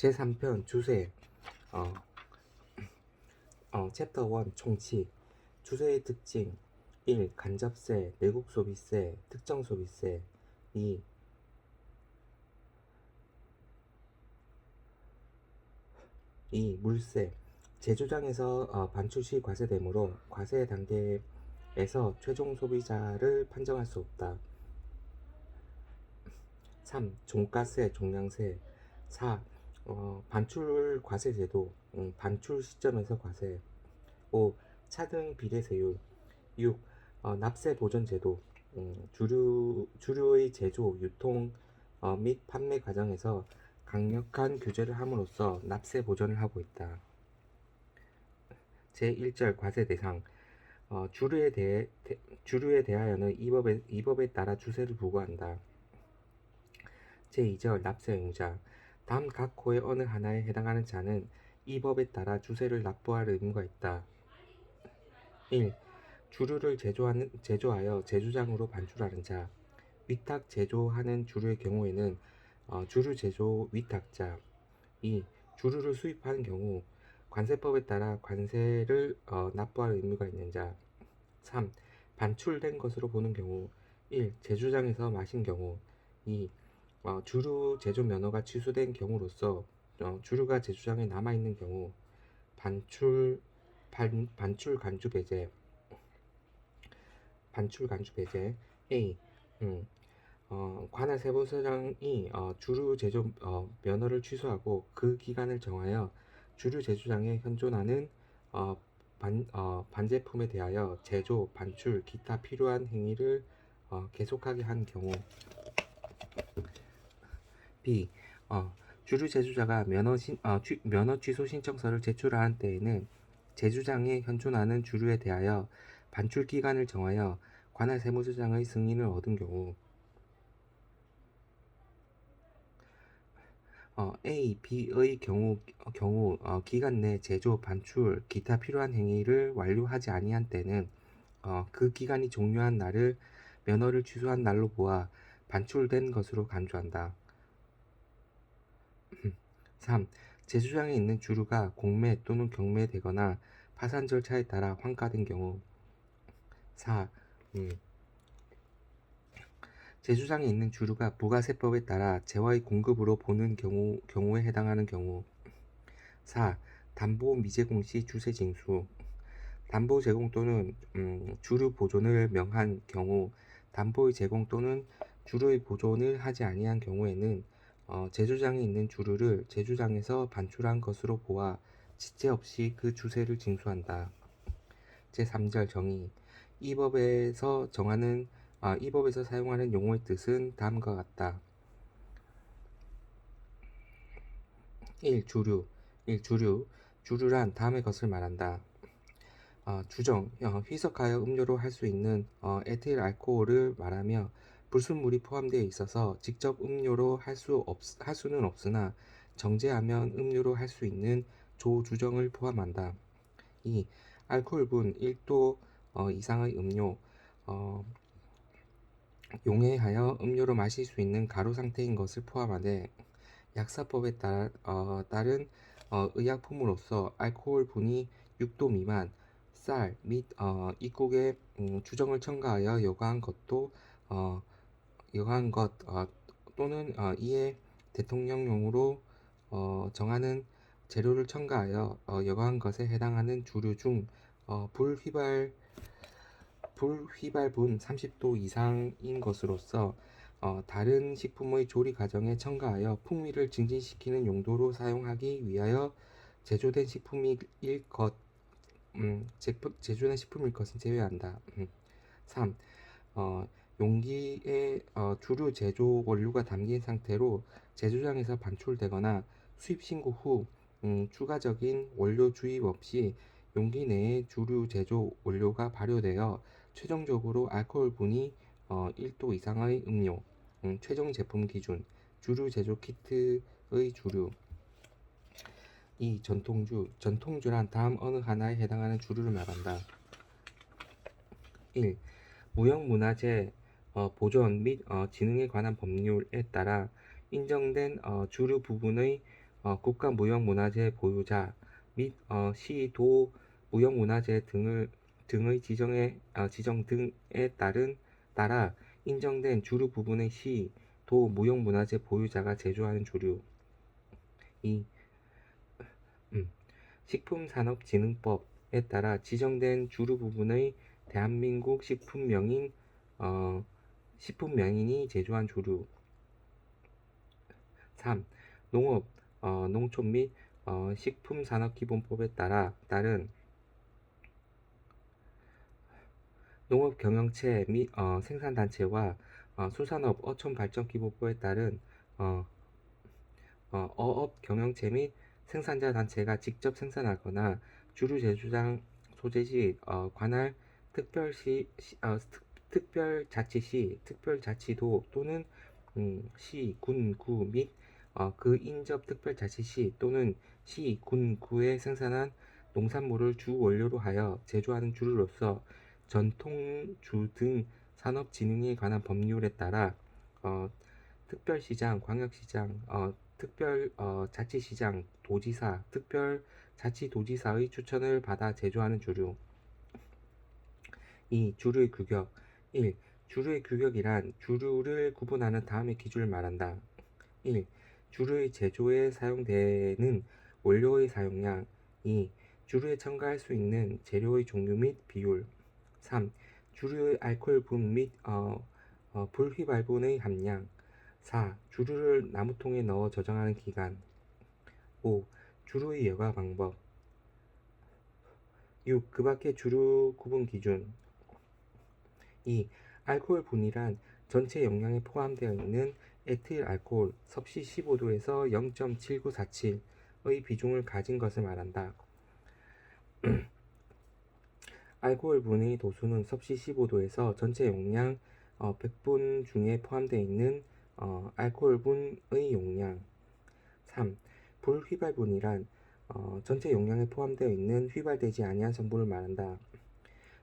제3편 주세 어, 어, 챕터 1 총칙 주세의 특징 1. 간접세, 내국 소비세, 특정 소비세 2. 이 물세 제조장에서 어, 반출 시 과세되므로 과세 단계에서 최종 소비자를 판정할 수 없다. 3. 종가세, 종량세 4. 어, 반출 과세 제도 음, 반출 시점에서 과세 5. 차등 비례세율 6. 어, 납세 보전 제도 음, 주류, 주류의 제조, 유통 어, 및 판매 과정에서 강력한 규제를 함으로써 납세 보전을 하고 있다. 제1절 과세 대상 어, 주류에 대해 대, 주류에 대하여는 이 법에, 이 법에 따라 주세를 부과한다. 제2절 납세 의무자 다음 각 호의 어느 하나에 해당하는 자는 이 법에 따라 주세를 납부할 의무가 있다. 1. 주류를 제조하는, 제조하여 제조장으로 반출하는 자 위탁 제조하는 주류의 경우에는 어, 주류 제조 위탁자 2. 주류를 수입하는 경우 관세법에 따라 관세를 어, 납부할 의무가 있는 자 3. 반출된 것으로 보는 경우 1. 제조장에서 마신 경우 2. 어, 주류 제조 면허가 취소된 경우로서 어, 주류가 제조장에 남아 있는 경우 반출 반, 반출 간주 배제 반출 간주 배제 A 음, 어, 관할 세무서장이 어, 주류 제조 어, 면허를 취소하고 그 기간을 정하여 주류 제조장에 현존하는 어, 반, 어, 반제품에 대하여 제조, 반출, 기타 필요한 행위를 어, 계속하게 한 경우 B. 어, 주류 제조자가 면허, 신, 어, 취, 면허 취소 신청서를 제출한 때에는 제주장에 현존하는 주류에 대하여 반출 기간을 정하여 관할 세무서장의 승인을 얻은 경우 어, A, B의 경우, 경우 어, 기간 내 제조, 반출, 기타 필요한 행위를 완료하지 아니한 때는 어, 그 기간이 종료한 날을 면허를 취소한 날로 보아 반출된 것으로 간주한다. 3. 제주장에 있는 주류가 공매 또는 경매되거나 파산 절차에 따라 환가된 경우 4. 음, 제주장에 있는 주류가 부가세법에 따라 재화의 공급으로 보는 경우, 경우에 해당하는 경우 4. 담보 미제공 시 주세 징수 담보 제공 또는 음, 주류 보존을 명한 경우 담보의 제공 또는 주류의 보존을 하지 아니한 경우에는 어, 제주장에 있는 주류를 제주장에서 반출한 것으로 보아 지체 없이 그 주세를 징수한다. 제3절 정의 이 법에서 정하는 아, 이 법에서 사용하는 용어의 뜻은 다음과 같다. 1. 주류 1. 주류 주류란 다음의 것을 말한다. 어, 주정, 어, 희석하여 음료로 할 수 있는 어, 에틸 알코올을 말하며 불순물이 포함되어 있어서 직접 음료로 할 수 없, 할 수는 없으나 정제하면 음료로 할 수 있는 조주정을 포함한다. 2. 알코올분 1도 어, 이상의 음료 어, 용해하여 음료로 마실 수 있는 가루 상태인 것을 포함하되 약사법에 따, 어, 따른 어, 의약품으로서 알코올 분이 6도 미만 쌀 및 어, 입국에 음, 주정을 첨가하여 여과한 것도 어, 여과한 것 어, 또는 어, 이에 대통령용으로 어, 정하는 재료를 첨가하여 어, 여과한 것에 해당하는 주류 중 어, 불휘발 불휘발분 30도 이상인 것으로서 어, 다른 식품의 조리 과정에 첨가하여 풍미를 증진시키는 용도로 사용하기 위하여 제조된 식품일 것, 음, 제조된 식품일 것은 제외한다. 음. 3. 어, 용기에 어, 주류 제조 원료가 담긴 상태로 제조장에서 반출되거나 수입 신고 후 음, 추가적인 원료 주입 없이 용기 내에 주류 제조 원료가 발효되어 최종적으로 알코올 분이 어, 1도 이상의 음료, 음, 최종 제품 기준, 주류 제조 키트의 주류. 이 전통주, 전통주란 다음 어느 하나에 해당하는 주류를 말한다. 1. 무형문화재 어, 보존 및 어, 진흥에 관한 법률에 따라 인정된 어, 주류 부분의 어, 국가 무형문화재 보유자 및 어, 시, 도 무형문화재 등을 등의 지정에 어, 지정 등에 따른 따라 인정된 주류 부분의 시, 도 무형문화재 보유자가 제조하는 주류. 2. 음, 식품산업진흥법에 따라 지정된 주류 부분의 대한민국 식품명인 어, 식품 명인이 제조한 주류. 3. 농업, 어, 농촌 및 어, 식품산업기본법에 따라 따른 농업 경영체 및 어, 생산단체와 어, 수산업 어촌발전기본법에 따른 어, 어, 어업 경영체 및 생산자 단체가 직접 생산하거나 주류 제조장 소재지 어, 관할 특별시 시, 어, 특, 특별자치시 특별자치도 또는 음, 시, 군, 구및 어, 그 인접 특별자치시 또는 시, 군, 구에 생산한 농산물을 주 원료로 하여 제조하는 주류로서 전통주 등 산업 진흥에 관한 법률에 따라 어, 특별시장, 광역시장, 어, 특별 어, 자치시장, 도지사, 특별 자치도지사의 추천을 받아 제조하는 주류. 2. 주류의 규격 1. 주류의 규격이란 주류를 구분하는 다음의 기준을 말한다. 1. 주류의 제조에 사용되는 원료의 사용량 2. 주류에 첨가할 수 있는 재료의 종류 및 비율 3. 주류의 알코올 분 및 어, 어, 불휘발분의 함량 4. 주류를 나무통에 넣어 저장하는 기간 5. 주류의 여과 방법 6. 그 밖의 주류 구분 기준 2. 알코올 분이란 전체 용량에 포함되어 있는 에틸 알코올 섭씨 15도에서 0.7947의 비중을 가진 것을 말한다. 알코올 분의 도수는 섭씨 15도에서 전체 용량 어, 100분 중에 포함되어 있는 어, 알코올 분의 용량 3. 불휘발 분이란 어, 전체 용량에 포함되어 있는 휘발되지 아니한 성분을 말한다.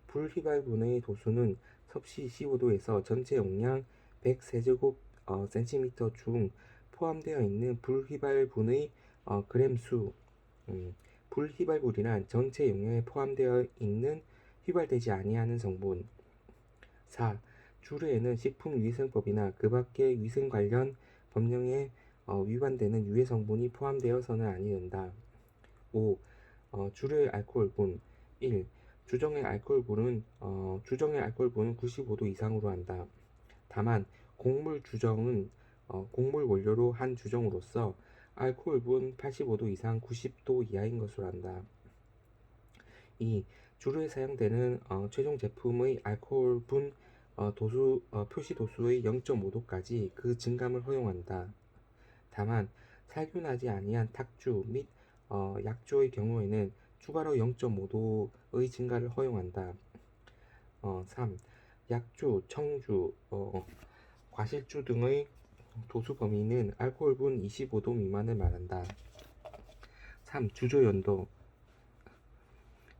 불휘발분의 도수는 섭씨 15도에서 전체 용량 100세제곱 어, 센티미터 중 포함되어 있는 불휘발분의 어, 그램 수 음, 불휘발물이란 전체 용량에 포함되어 있는 휘발되지 아니하는 성분 4. 주류에는 식품위생법이나 그 밖의 위생 관련 법령에 어, 위반되는 유해 성분이 포함되어서는 아니 된다. 5. 어, 주류의 알코올분 1. 주정의 알코올분은 어, 주정의 알코올분은 95도 이상으로 한다. 다만 곡물 주정은 어, 곡물 원료로 한 주정으로서 알코올분 85도 이상 90도 이하인 것으로 한다. 2. 주류에 사용되는 어, 최종 제품의 알코올분 어, 도수 어, 표시 도수의 0.5도까지 그 증감을 허용한다. 다만 살균하지 아니한 탁주 및 어, 약주의 경우에는 추가로 0.5도의 증가를 허용한다. 어, 3. 약주, 청주, 어, 과실주 등의 도수 범위는 알코올분 25도 미만을 말한다. 3. 주조 연도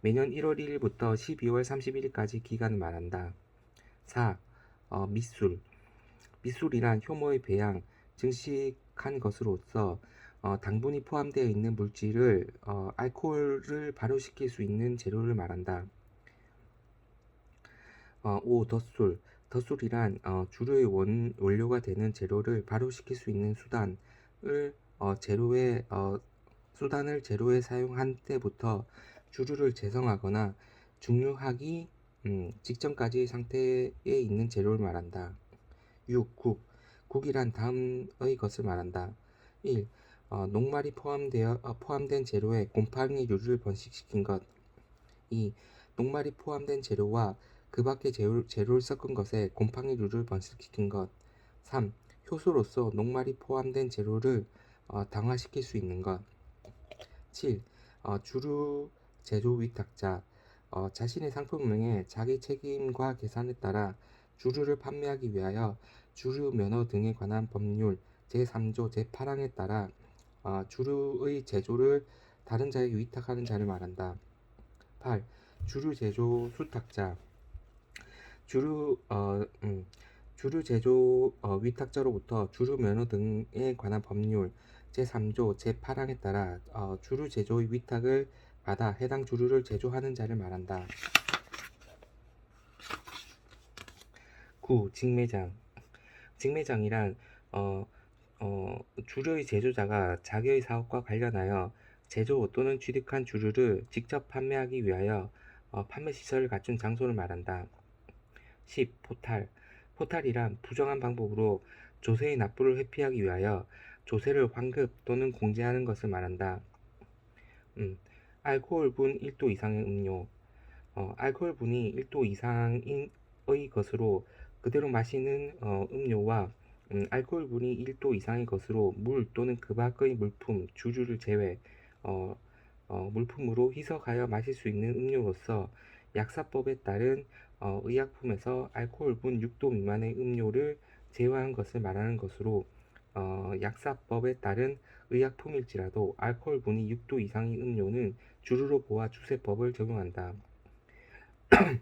매년 1월 1일부터 12월 31일까지 기간을 말한다. 4. 어, 밑술 밑술이란 효모의 배양, 증식한 것으로서 어, 당분이 포함되어 있는 물질을 어, 알코올을 발효시킬 수 있는 재료를 말한다. 어, 5. 덧술 덧술이란 어, 주류의 원, 원료가 되는 재료를 발효시킬 수 있는 수단을 어, 재료에 어, 수단을 재료에 사용한 때부터 주류를 재성하거나 중류하기 음, 직전까지의 상태에 있는 재료를 말한다. 6. 국 국이란 다음의 것을 말한다. 1. 어, 녹말이 포함되어, 어, 포함된 재료에 곰팡이 류를 번식시킨 것. 2. 녹말이 포함된 재료와 그 밖의 재료, 재료를 섞은 것에 곰팡이 류를 번식시킨 것. 3. 효소로서 녹말이 포함된 재료를 어, 당화시킬 수 있는 것. 7. 어, 주류 제조 위탁자 어, 자신의 상품명에 자기 책임과 계산에 따라 주류를 판매하기 위하여 주류 면허 등에 관한 법률 제3조 제8항에 따라 어, 주류의 제조를 다른 자에게 위탁하는 자를 말한다. 8. 주류 제조 수탁자 주류 어, 음, 주류 제조 어, 위탁자로부터 주류 면허 등에 관한 법률 제3조 제8항에 따라 어, 주류 제조의 위탁을 받아 해당 주류를 제조하는 자를 말한다. 9. 직매장 직매장이란 어, 어, 주류의 제조자가 자기의 사업과 관련하여 제조 또는 취득한 주류를 직접 판매하기 위하여 어, 판매 시설을 갖춘 장소를 말한다. 10. 포탈 포탈이란 부정한 방법으로 조세의 납부를 회피하기 위하여 조세를 환급 또는 공제하는 것을 말한다. 음, 알코올분 1도 이상의 음료 어, 알코올분이 1도 이상의 것으로 그대로 마시는 어, 음료와 음, 알코올분이 1도 이상의 것으로 물 또는 그 밖의 물품, 주류를 제외 어, 어, 물품으로 희석하여 마실 수 있는 음료로서 약사법에 따른 어, 의약품에서 알코올분 6도 미만의 음료를 제외한 것을 말하는 것으로 어, 약사법에 따른 의약품일지라도 알코올분이 6도 이상의 음료는 주류로 보아 주세법을 적용한다.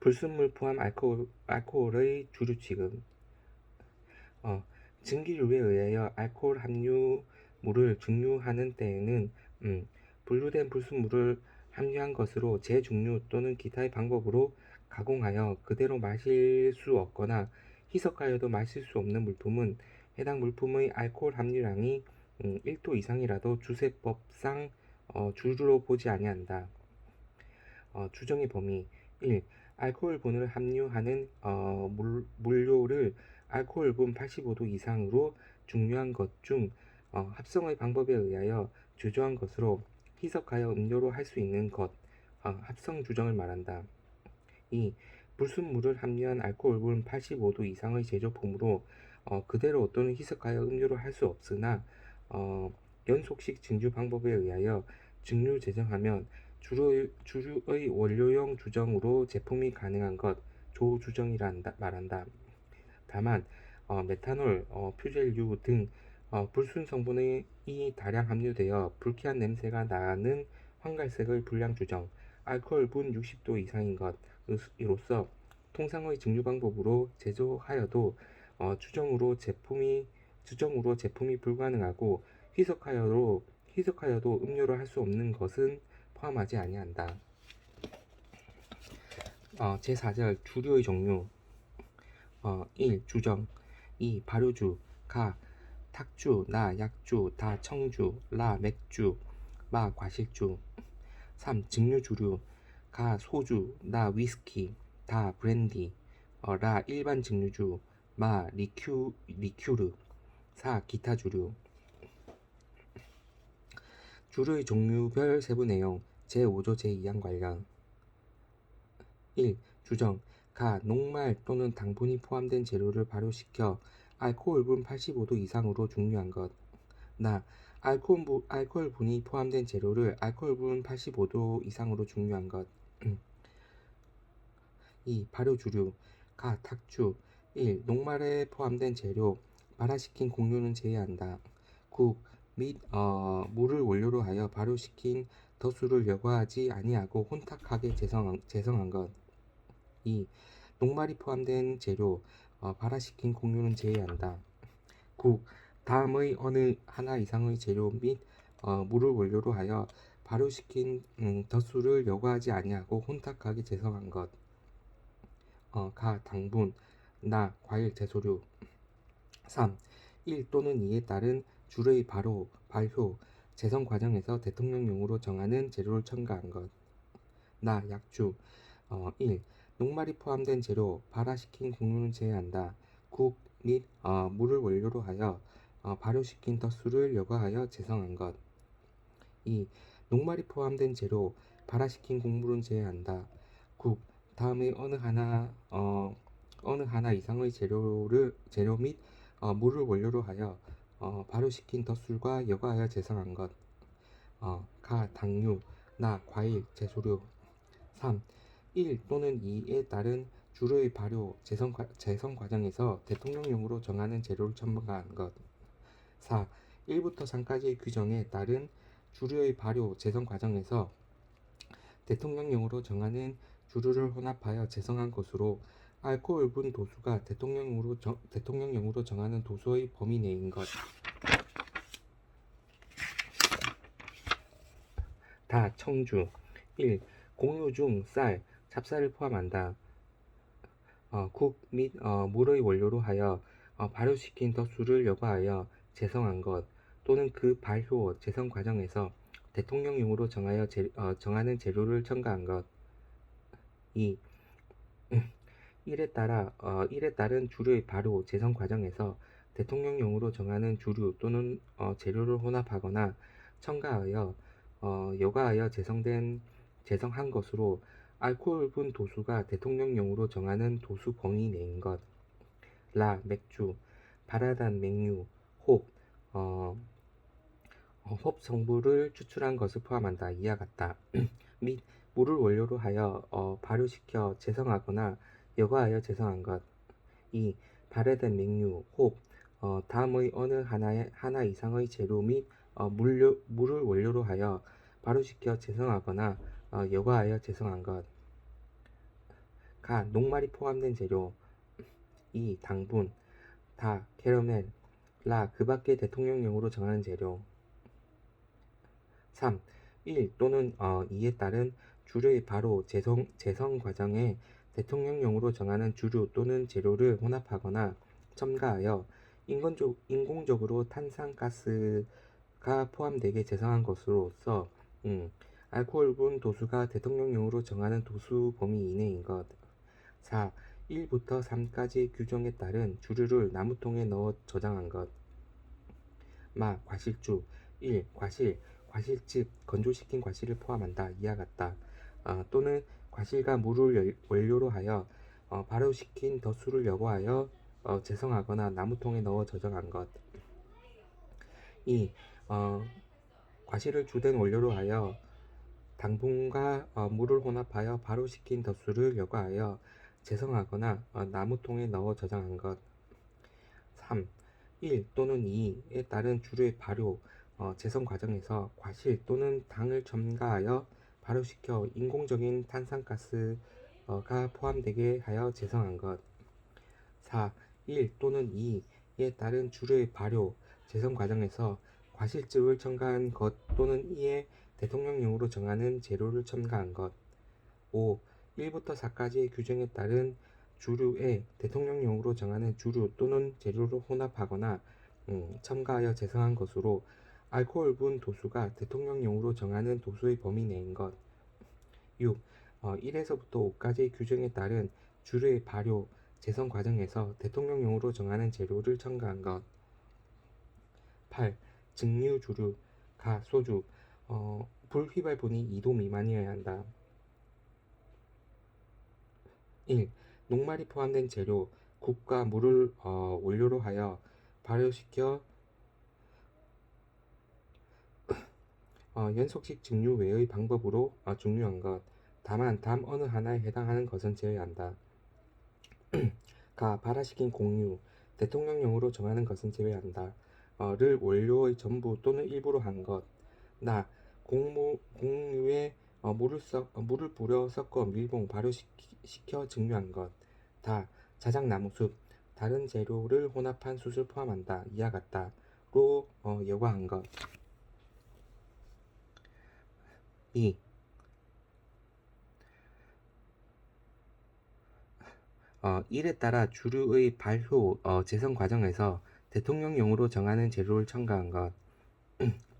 불순물 포함 알코올, 알코올의 주류 취급 어, 증기류에 의하여 알코올 함유물을 증류하는 때에는 음, 분류된 불순물을 함유한 것으로 재증류 또는 기타의 방법으로 가공하여 그대로 마실 수 없거나 희석하여도 마실 수 없는 물품은 해당 물품의 알코올 함유량이 음, 1도 이상이라도 주세법상 어, 주류로 보지 아니한다. 어, 추정의 범위 1. 알코올 분을 함유하는 어, 물, 물료를 알코올분 85도 이상으로 중류한 것중 어, 합성의 방법에 의하여 조조한 것으로 희석하여 음료로 할 수 있는 것, 어, 합성 주정을 말한다. 2. 불순물을 함유한 알코올분 85도 이상의 제조품으로 어, 그대로 또는 희석하여 음료로 할 수 없으나 어, 연속식 증류 방법에 의하여 증류 제정하면 주류, 주류의 원료용 주정으로 제품이 가능한 것 조주정이라 한다, 말한다. 다만 어, 메탄올, 어, 퓨젤유 등 어, 불순 성분이 다량 함유되어 불쾌한 냄새가 나는 황갈색의 불량 주정, 알코올분 60도 이상인 것으로서 통상의 증류 방법으로 제조하여도 어, 주정으로 제품이 주정으로 제품이 불가능하고 희석하여도 희석하여도 음료로 할수 없는 것은 포함하지 아니한다. 어, 제4절 주류의 종류 어, 1. 주정 2. 발효주 가 탁주, 나, 약주, 다, 청주, 라, 맥주, 마, 과실주 3. 증류주류 가, 소주, 나, 위스키, 다, 브랜디, 어, 라, 일반 증류주, 마, 리큐, 리큐르 4. 기타 주류 주류의 종류별 세부 내용 제5조 제2항 관련 1. 주정 가, 녹말 또는 당분이 포함된 재료를 발효시켜 알코올 분 85도 이상으로 중류한 것. 나, 알코올분, 알코올 분이 포함된 재료를 알코올 분 85도 이상으로 중류한 것. 2. 발효 주류 가, 탁주 1. 녹말에 포함된 재료, 발화시킨 공유는 제외한다. 국, 및 어, 물을 원료로 하여 발효시킨 덧수를 여과하지 아니하고 혼탁하게 재성한, 재성한 것. 2. 녹말이 포함된 재료, 어, 발화시킨 공유는 제외한다. 국, 다음의 어느 하나 이상의 재료 및 어, 물을 원료로 하여 발효시킨 음, 덧수를 여과하지 아니하고 혼탁하게 재성한 것. 어, 가, 당분, 나, 과일, 제소류. 3. 1 또는 2에 따른 주의 발효, 발효, 재성 과정에서 대통령용으로 정하는 재료를 첨가한 것. 나, 약주. 어, 1. 녹말이 포함된 재료, 발화시킨 곡류는 제외한다. 국 및 어, 물을 원료로 하여 어, 발효시킨 덧수를 여과하여 재성한 것. 2. 녹말이 포함된 재료, 발화시킨 곡물은 제외한다. 국, 다음의 어느 하나 어, 어느 하나 이상의 재료를 재료 및 어, 물을 원료로 하여 어, 발효시킨 덧술과 여과하여 재성한 것. 어, 가, 당류, 나, 과일, 제소류. 3. 1 또는 2에 따른 주류의 발효, 재성, 재성 과정에서 대통령령으로 정하는 재료를 첨부한 것. 4. 1부터 3까지의 규정에 따른 주류의 발효, 재성 과정에서 대통령령으로 정하는 주류를 혼합하여 재성한 것으로 알코올분 도수가 대통령령으로, 정, 대통령령으로 정하는 도수의 범위 내인 것. 다 청주 1. 공유 중 쌀, 찹쌀을 포함한다. 어, 국및 어, 물의 원료로 하여 어, 발효시킨 덧수를 여과하여 제성한 것 또는 그 발효, 제성 과정에서 대통령용으로 정하여 재, 어, 정하는 재료를 첨가한 것 2. 일에 따라 어, 일에 따른 주류의 발효, 제성 과정에서 대통령용으로 정하는 주류 또는 어, 재료를 혼합하거나 첨가하여 어, 여과하여 제성된 제성한 것으로 알코올분 도수가 대통령용으로 정하는 도수 범위 내인 것. 라 맥주, 바라단 맥류, 홉, 어, 어, 홉 성분을 추출한 것을 포함한다. 이와 같다. 및 물을 원료로 하여 어, 발효시켜 제성하거나 여과하여 제성한 것. 2. 발효된 맥류, 홉, 어, 다음의 어느 하나의 하나 이상의 재료 및 어, 물료, 물을 원료로 하여 발효시켜 제성하거나 어, 여과하여 제성한 것. 가, 녹말이 포함된 재료. 2. 당분, 다, 캐러멜, 라, 그 밖의 대통령령으로 정하는 재료. 3. 1 또는 어, 2에 따른 주류의 바로 재성, 재성 과정에 대통령령으로 정하는 주류 또는 재료를 혼합하거나 첨가하여 인건적, 인공적으로 탄산가스가 포함되게 재성한 것으로서 음, 알코올분 도수가 대통령용으로 정하는 도수 범위 이내인 것. 4. 1부터 3까지 규정에 따른 주류를 나무통에 넣어 저장한 것. 마, 과실주 1. 과실, 과실즉 건조시킨 과실을 포함한다. 이와 같다. 어, 또는 과실과 물을 열- 원료로 하여 어, 발효시킨 덧수를 여과하여 어, 재성하거나 나무통에 넣어 저장한 것. 2. 어, 과실을 주된 원료로 하여 당분과 어, 물을 혼합하여 발효시킨 덧수를 여과하여 재성하거나 어, 나무통에 넣어 저장한 것. 3. 1 또는 2에 따른 주류의 발효, 어, 재성 과정에서 과실 또는 당을 첨가하여 발효시켜 인공적인 탄산가스가 포함되게 하여 재성한 것. 4. 1 또는 2에 따른 주류의 발효, 재성 과정에서 과실즙을 첨가한 것 또는 이에 대통령용으로 정하는 재료를 첨가한 것. 5. 1부터 4까지의 규정에 따른 주류에 대통령용으로 정하는 주류 또는 재료를 혼합하거나 음, 첨가하여 재성한 것으로 알코올분 도수가 대통령용으로 정하는 도수의 범위 내인 것. 6. 어, 1에서부터 5까지의 규정에 따른 주류의 발효, 재성 과정에서 대통령용으로 정하는 재료를 첨가한 것. 8. 증류 주류, 가, 소주, 어, 불휘발분이 2도 미만이어야 한다. 1. 녹말이 포함된 재료, 국과 물을 어, 원료로 하여 발효시켜 어, 연속식 증류 외의 방법으로 어, 증류한 것. 다만 담 어느 하나에 해당하는 것은 제외한다. 가 발화시킨 공유, 대통령용으로 정하는 것은 제외한다. 어, 를 원료의 전부 또는 일부로 한 것. 나 공무, 공유에 어, 물을, 써, 어, 물을 뿌려 섞어 밀봉 발효시켜 증류한 것. 다 자작나무숲, 다른 재료를 혼합한 숯을 포함한다. 이와 같다. 로 어, 여과한 것. 2. 어, 일에 따라 주류의 발효, 어, 재성 과정에서 대통령용으로 정하는 재료를 첨가한 것.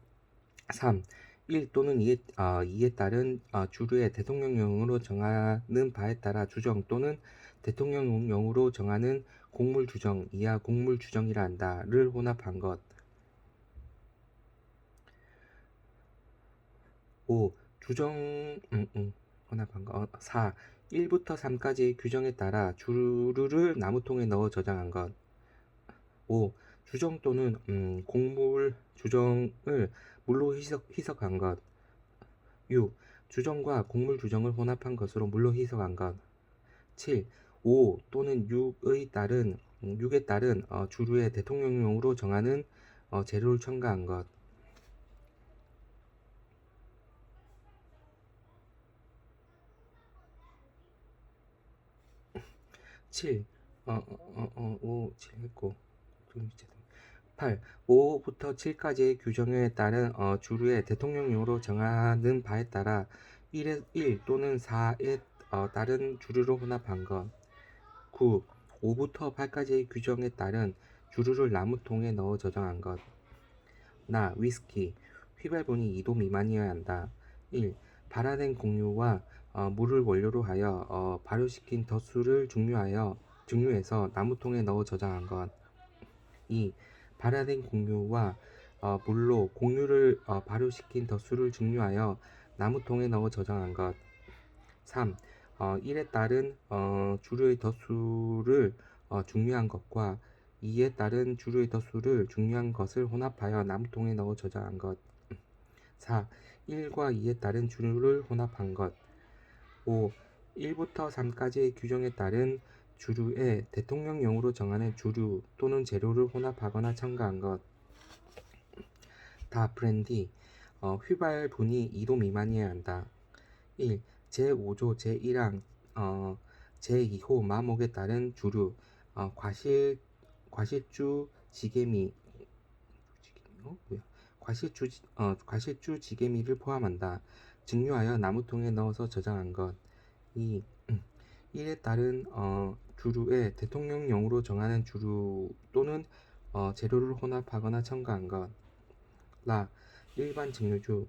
3. 1 또는 2에, 어, 2에 따른 어, 주류의 대통령용으로 정하는 바에 따라 주정 또는 대통령용으로 정하는 곡물 주정, 이하 곡물 주정이라 한다.를 혼합한 것. 5. 주정, 음, 음, 혼합한 것. 4. 1부터 3까지의 규정에 따라 주류를 나무통에 넣어 저장한 것. 5. 주정 또는 음, 곡물 주정을 물로 희석, 희석한 것. 6. 주정과 곡물 주정을 혼합한 것으로 물로 희석한 것. 7. 5 또는 6의 따른 6에 따른 어, 주류의 대통령용으로 정하는 어, 재료를 첨가한 것. 7. 어, 어, 어, 어, 5, 7 했고. 좀 밑에 8. 5부터 7까지의 규정에 따른 어, 주류의 대통령령으로 정하는 바에 따라 1에 1 또는 4에 어, 따른 주류를 혼합한 것. 9. 5부터 8까지의 규정에 따른 주류를 나무통에 넣어 저장한 것. 나 위스키 휘발분이 2도 미만이어야 한다. 1. 발화된 공유와 어, 물을 원료로 하여 어, 발효시킨 덧수를 증류하여 증류해서 나무통에 넣어 저장한 것. 2. 발화된 공유와 어, 물로 공유를 어, 발효시킨 덧수를 증류하여 나무통에 넣어 저장한 것. 3. 어, 1에 따른 어, 주류의 덧수를 어, 중류한 것과 2에 따른 주류의 덧수를 중류한 것을 혼합하여 나무통에 넣어 저장한 것. 4. 1과 2에 따른 주류를 혼합한 것. 5. 1부터 3까지의 규정에 따른 주류에 대통령령으로 정하는 주류 또는 재료를 혼합하거나 첨가한 것. 다 브랜디 어, 휘발분이 2도 미만이어야 한다. 1. 제5조 제1항 어, 제2호 마목에 따른 주류 어, 과실 과실주 지게미 어? 뭐야? 과실주 어, 과실주 지게미를 포함한다. 증류하여 나무통에 넣어서 저장한 것. 2. 1에 따른 어, 주류에 대통령령으로 정하는 주류 또는 어, 재료를 혼합하거나 첨가한 것. 라 일반 증류주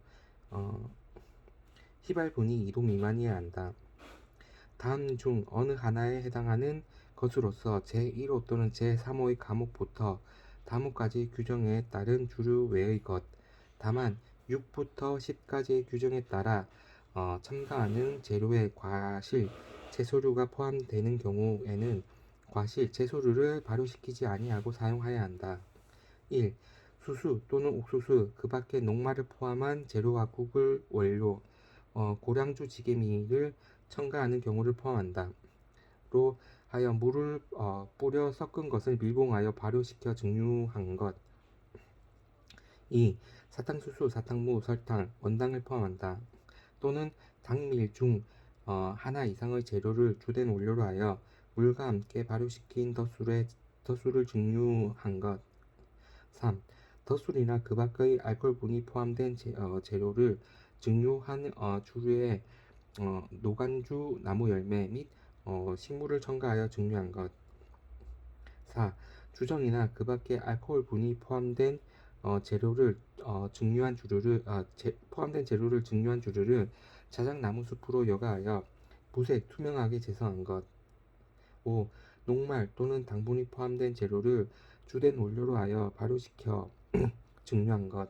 어, 휘발분이 2도 미만이어야 한다. 다음 중 어느 하나에 해당하는 것으로서 제1호 또는 제3호의 과목부터 다목까지 규정에 따른 주류 외의 것. 다만 6부터 10까지의 규정에 따라 어, 첨가하는 재료에 과실, 채소류가 포함되는 경우에는 과실, 채소류를 발효시키지 아니하고 사용하여야 한다. 1. 수수 또는 옥수수 그 밖에 녹말을 포함한 재료와 국을 원료 어, 고량주 지게미를 첨가하는 경우를 포함한다. 로 하여 물을 어, 뿌려 섞은 것을 밀봉하여 발효시켜 증류한 것. 2. 사탕수수, 사탕무, 설탕, 원당을 포함한다. 또는 당밀 중 어, 하나 이상의 재료를 주된 원료로 하여 물과 함께 발효시킨 덧술에 덧술을 증류한 것. 3. 덧술이나 그 밖의 알코올분이 포함된 재, 어, 재료를 증류한 어, 주류에 어, 노간주 나무 열매 및 어, 식물을 첨가하여 증류한 것. 4. 주정이나 그 밖의 알코올분이 포함된 어, 재료를 어, 증류한 주류를 어, 제, 포함된 재료를 증류한 주류를 자작나무 숲으로 여가하여 무색 투명하게 제성한 것. 5. 녹말 또는 당분이 포함된 재료를 주된 원료로 하여 발효시켜 증류한 것.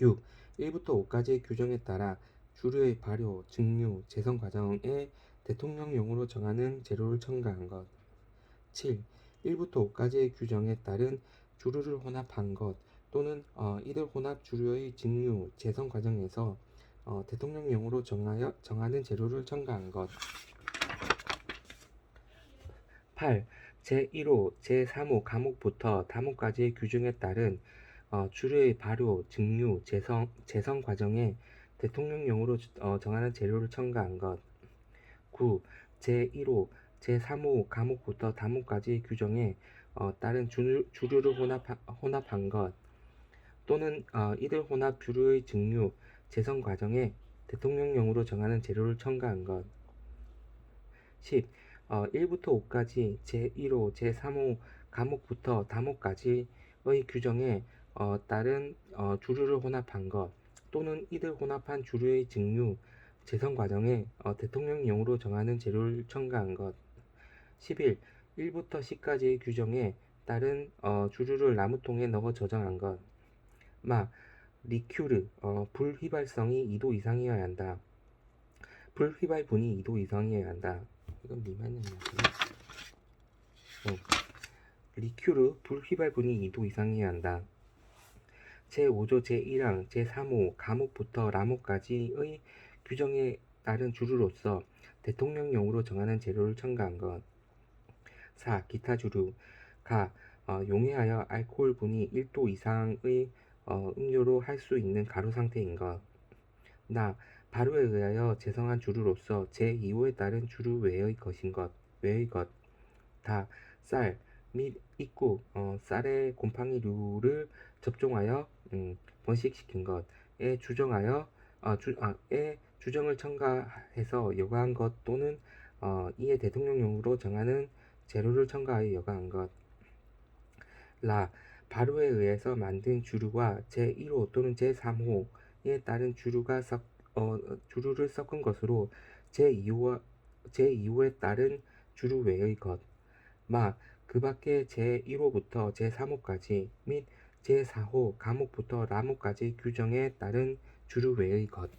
6. 1부터 5까지의 규정에 따라 주류의 발효, 증류, 재성 과정에 대통령령으로 정하는 재료를 첨가한 것. 7. 1부터 5까지의 규정에 따른 주류를 혼합한 것 또는 어, 이들 혼합 주류의 증류, 재성 과정에서 어, 대통령령으로 정하여 정하는 재료를 첨가한 것. 8. 제1호, 제3호 과목부터 다목까지의 규정에 따른 어, 주류의 발효, 증류, 재성, 재성 과정에 대통령령으로 어, 정하는 재료를 첨가한 것. 9. 제1호, 제3호 과목부터 다목까지의 규정에 어, 따른 주, 주류를 혼합, 혼합한 것 또는 어, 이들 혼합 주류의 증류, 재성 과정에 대통령령으로 정하는 재료를 첨가한 것. 10. 어, 1부터 5까지 제1호, 제3호 과목부터 다목까지의 규정에 어, 따른 어, 주류를 혼합한 것 또는 이들 혼합한 주류의 증류, 재성 과정에 어, 대통령령으로 정하는 재료를 첨가한 것. 11. 1부터 10까지의 규정에 따른 어, 주류를 나무통에 넣어 저장한 것. 마. 리큐르, 어, 불휘발성이 2도 이상이어야 한다. 불휘발 분이 2도 이상이어야 한다. 이건 미만이었나 어. 리큐르, 불휘발 분이 2도 이상이어야 한다. 제5조 제1항 제3호 감옥부터 라목까지의 규정에 따른 주류로서 대통령령으로 정하는 재료를 첨가한 것. 4. 기타 주류 가 어, 용해하여 알코올 분이 1도 이상의 어, 음료로 할 수 있는 가루 상태인 것. 나 발효에 의하여 재성한 주류로서 제2호에 따른 주류 외의 것인 것. 외의 것. 다 쌀 및 입구 어, 쌀의 곰팡이류를 접종하여 음, 번식시킨 것에 주정하여 어, 주, 아, 에 주정을 첨가해서 여과한 것 또는 어, 이에 대통령령으로 정하는 재료를 첨가하여 여과한 것. 라 발효에 의해서 만든 주류와 제1호 또는 제3호에 따른 주류가 섞, 어, 주류를 섞은 것으로 제2호 제2호에 따른 주류 외의 것. 마 그 밖에 제1호부터 제3호까지 및 제4호 감옥부터 라목까지 규정에 따른 주류 외의 것.